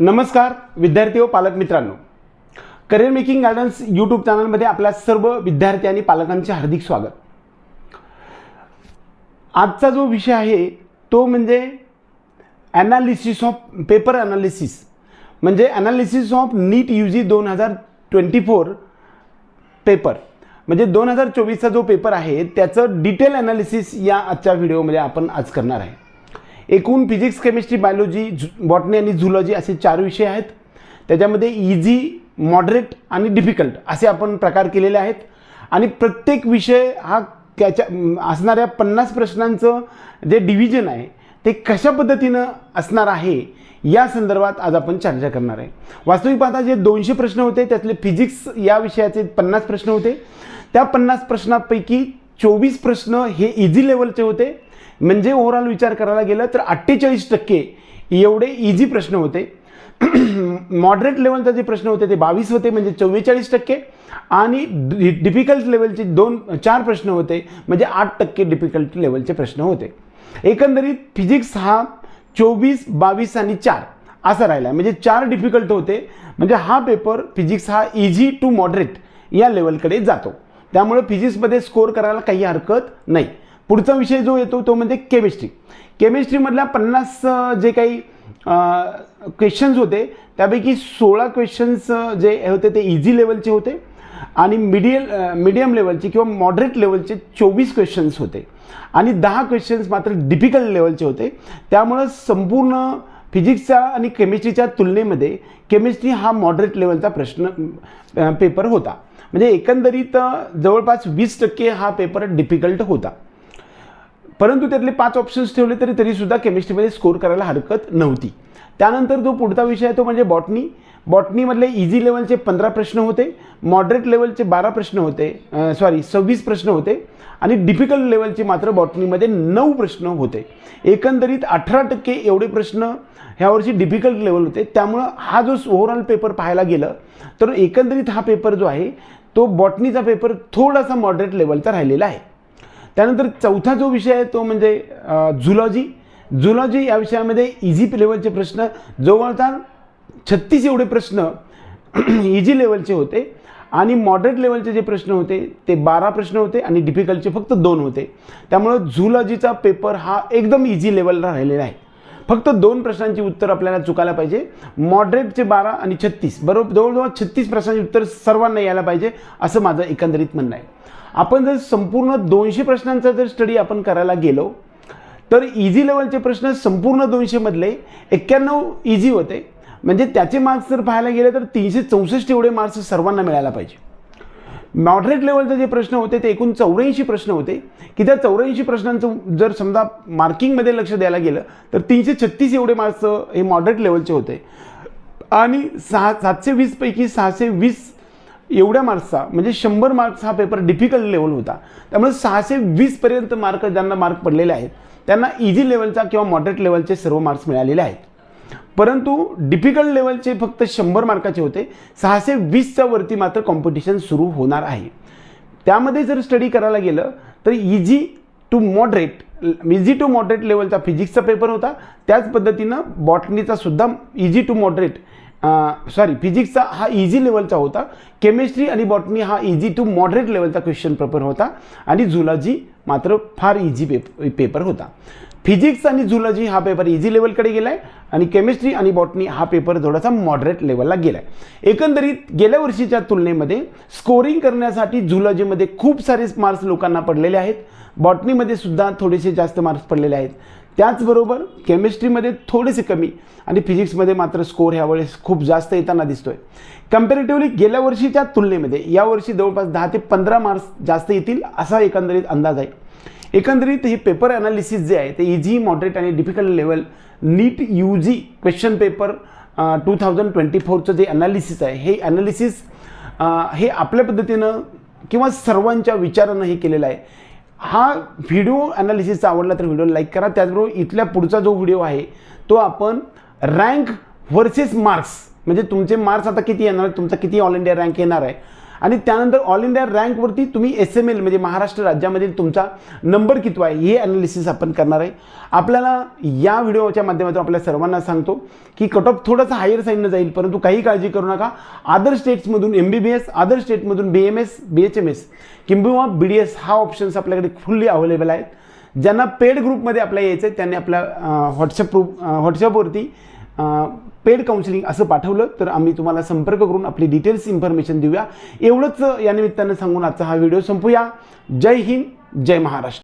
नमस्कार विद्यार्थी व पालक मित्रांनो. करिअर मेकिंग गार्डन्स यूट्यूब चॅनलमध्ये आपल्या सर्व विद्यार्थी आणि पालकांचे हार्दिक स्वागत. आजचा जो विषय आहे तो म्हणजे ॲनालिसिस ऑफ पेपर ॲनालिसिस म्हणजे analysis of NEET U G दोन हजार ट्वेंटी फोर पेपर म्हणजे दोन हजार चोवीसचा जो पेपर आहे त्याचं डिटेल ॲनालिसिस या आजच्या व्हिडिओमध्ये आपण आज करणार आहे. एकूण फिजिक्स केमिस्ट्री बायोलॉजी बॉटनी आणि झुलॉजी असे चार विषय आहेत. त्याच्यामध्ये इझी मॉडरेट आणि डिफिकल्ट असे आपण प्रकार केलेले आहेत. आणि प्रत्येक विषय हा त्याच्या असणाऱ्या पन्नास प्रश्नांचं जे डिव्हिजन आहे ते कशा पद्धतीनं असणार आहे या संदर्भात आज आपण चर्चा करणार आहे. वास्तविक पाहता जे दोनशे प्रश्न होते त्यातले फिजिक्स या विषयाचे पन्नास प्रश्न होते. त्या पन्नास प्रश्नापैकी चोवीस प्रश्न हे इझी लेवलचे होते. म्हणजे ओव्हरऑल विचार करायला गेलं तर अठ्ठेचाळीस टक्के एवढे इझी प्रश्न होते. मॉडरेट लेवलचा जे प्रश्न होते ते बावीस होते म्हणजे चव्वेचाळीस टक्के. आणि डिफिकल्ट लेवलचे दोन चार प्रश्न होते म्हणजे आठ टक्के डिफिकल्ट लेवलचे प्रश्न होते. एकंदरीत फिजिक्स हा चोवीस बावीस आणि चार असा राहिला. म्हणजे चार डिफिकल्ट होते म्हणजे हा पेपर फिजिक्स हा इझी टू मॉडरेट या लेवलकडे जातो. त्यामुळे फिजिक्समध्ये स्कोअर करायला काही हरकत नाही. पुढचा विषय जो येतो तो म्हणजे केमिस्ट्री केमिस्ट्रीमधल्या पन्नास जे काही क्वेश्चन्स होते त्यापैकी सोळा क्वेश्चन्स जे होते ते इझी लेवलचे होते आणि मिडियल मिडियम लेवलचे किंवा मॉडरेट लेवलचे चोवीस क्वेश्चन्स होते. आणि दहा क्वेश्चन्स मात्र डिफिकल्ट लेवलचे होते. त्यामुळं संपूर्ण फिजिक्सच्या आणि केमिस्ट्रीच्या तुलनेमध्ये केमिस्ट्री हा मॉडरेट लेवलचा प्रश्न पेपर होता. म्हणजे एकंदरीत जवळपास वीस टक्के हा पेपर डिफिकल्ट होता. परंतु त्यातले पाच ऑप्शन्स ठेवले तरी तरीसुद्धा केमिस्ट्रीमध्ये स्कोर करायला हरकत नव्हती. त्यानंतर जो पुढचा विषय आहे तो म्हणजे बॉटनी बॉटनीमधले इझी लेवलचे पंधरा प्रश्न होते. मॉडरेट लेवलचे बारा प्रश्न होते. सॉरी सव्वीस प्रश्न होते. आणि डिफिकल्ट लेवलचे मात्र बॉटनीमध्ये नऊ प्रश्न होते. एकंदरीत अठरा टक्के एवढे प्रश्न ह्यावर्षी डिफिकल्ट लेवल होते. त्यामुळं हा जो ओव्हरऑल पेपर पाहायला गेलं तर एकंदरीत हा पेपर जो आहे तो बॉटनीचा पेपर थोडासा मॉडरेट लेवलचा राहिलेला आहे. त्यानंतर चौथा जो विषय आहे तो म्हणजे झुलॉजी झुलॉजी या विषयामध्ये इझी लेवलचे प्रश्न जवळपास छत्तीस एवढे प्रश्न इझी लेवलचे होते आणि मॉडरेट लेवलचे जे प्रश्न होते ते बारा प्रश्न होते आणि डिफिकल्टचे फक्त दोन होते. त्यामुळं झुलॉजीचा पेपर हा एकदम इझी लेवलला राहिलेला आहे. फक्त दोन प्रश्नांची उत्तर आपल्याला चुकायला पाहिजे. मॉडरेटचे बारा आणि छत्तीस. बरोबर जवळजवळ छत्तीस प्रश्नांची उत्तर सर्वांना यायला पाहिजे असं माझं एकंदरीत म्हणणं आहे. आपण जर संपूर्ण दोनशे प्रश्नांचा जर स्टडी आपण करायला गेलो तर इझी लेवलचे प्रश्न संपूर्ण दोनशेमधले एक्क्याण्णव इझी होते. म्हणजे त्याचे मार्क्स जर पाहायला गेले तर तीनशे चौसष्ट एवढे मार्क्स सर्वांना मिळायला पाहिजे. मॉडरेट लेवलचे जे प्रश्न होते ते एकूण चौऱ्याऐंशी प्रश्न होते. की त्या चौऱ्याऐंशी प्रश्नांचं जर समजा मार्किंगमध्ये लक्ष द्यायला गेलं तर तीनशे छत्तीस एवढे मार्क्स हे मॉडरेट लेवलचे होते. आणि सहा सातशे वीसपैकी सहाशे वीस एवढ्या मार्क्सचा म्हणजे शंभर मार्क्स हा पेपर डिफिकल्ट लेवल होता. त्यामुळे सहाशे वीसपर्यंत मार्क ज्यांना मार्क पडलेले आहेत त्यांना इझी लेवलचा किंवा मॉडरेट लेवलचे सर्व मार्क्स मिळालेले आहेत. परंतु डिफिकल्ट लेवलचे फक्त शंभर मार्काचे होते. सहाशे वीसच्या वरती मात्र कॉम्पिटिशन सुरू होणार आहे. त्यामध्ये जर स्टडी करायला गेलं तर easy to moderate easy to moderate लेवलचा फिजिक्सचा पेपर होता. त्याच पद्धतीनं बॉटनीचा सुद्धा इझी टू मॉडरेट सॉरी फिजिक्सचा हा इझी लेवलचा होता. केमिस्ट्री आणि बॉटनी हा इझी टू मॉडरेट लेवलचा क्वेश्चन पेपर होता. आणि झुलॉजी मात्र फार इझी पेप पेपर होता. फिजिक्स आणि झुलॉजी हा पेपर इझी लेवलकडे गेला आहे आणि केमिस्ट्री आणि बॉटनी हा पेपर थोडासा मॉडरेट लेवलला गेला आहे एकंदरीत गेल्या वर्षीच्या तुलनेमध्ये स्कोरिंग करण्यासाठी झुलॉजीमध्ये खूप सारे मार्क्स लोकांना पडलेले आहेत. बॉटनीमध्ये सुद्धा थोडेसे जास्त मार्क्स पडलेले आहेत. त्याचबरोबर केमिस्ट्रीमध्ये थोडेसे कमी आणि फिजिक्समध्ये मात्र स्कोर ह्यावेळेस खूप जास्त येताना दिसतोय. कम्पॅरेटिव्हली गेल्या वर्षीच्या तुलनेमध्ये यावर्षी जवळपास दहा ते पंधरा मार्क्स जास्त येतील असा एकंदरीत अंदाज आहे. एकंदरीत हे पेपर ॲनालिसिस जे आहे ते इझी मॉडरेट आणि difficult level NEET U G question paper two thousand twenty फोरचं जे ॲनालिसिस आहे हे ॲनालिसिस हे आपल्या पद्धतीनं किंवा सर्वांच्या विचारानं हे केलेलं आहे. हा व्हिडिओ ॲनालिसिसचा आवडला तर व्हिडिओ लाईक करा. त्याचबरोबर इथल्या पुढचा जो व्हिडिओ आहे तो आपण रँक व्हर्सेस मार्क्स म्हणजे तुमचे मार्क्स आता किती येणार तुमचा किती ऑल इंडिया रँक येणार आहे? आणि त्यानंतर ऑल इंडिया रँकवरती तुम्ही एस एम एल म्हणजे महाराष्ट्र राज्यामधील तुमचा नंबर कितवा आहे हे ॲनालिसिस आपण करणार आहे. आपल्याला या व्हिडिओच्या माध्यमातून आपल्या सर्वांना सांगतो की कट ऑफ थोडासा हायर साईडनं जाईल परंतु काही काळजी करू नका. Other स्टेट्समधून M B B S other स्टेटमधून B M S B H M S किंवा बी डी एस हा ऑप्शन्स आपल्याकडे फुल्ली अवेलेबल आहेत. ज्यांना पेड ग्रुपमध्ये आपल्या यायचं आहे त्यांनी आपल्या व्हॉट्सअप ग्रुप व्हॉट्सअपवरती पेड काउन्सिलिंग असं पाठवलं तर आम्ही तुम्हाला संपर्क करून आपली डिटेल्स इन्फॉर्मेशन देऊया. एवढंच या निमित्तानं सांगून आजचा हा व्हिडिओ संपूया. जय हिंद जय महाराष्ट्र.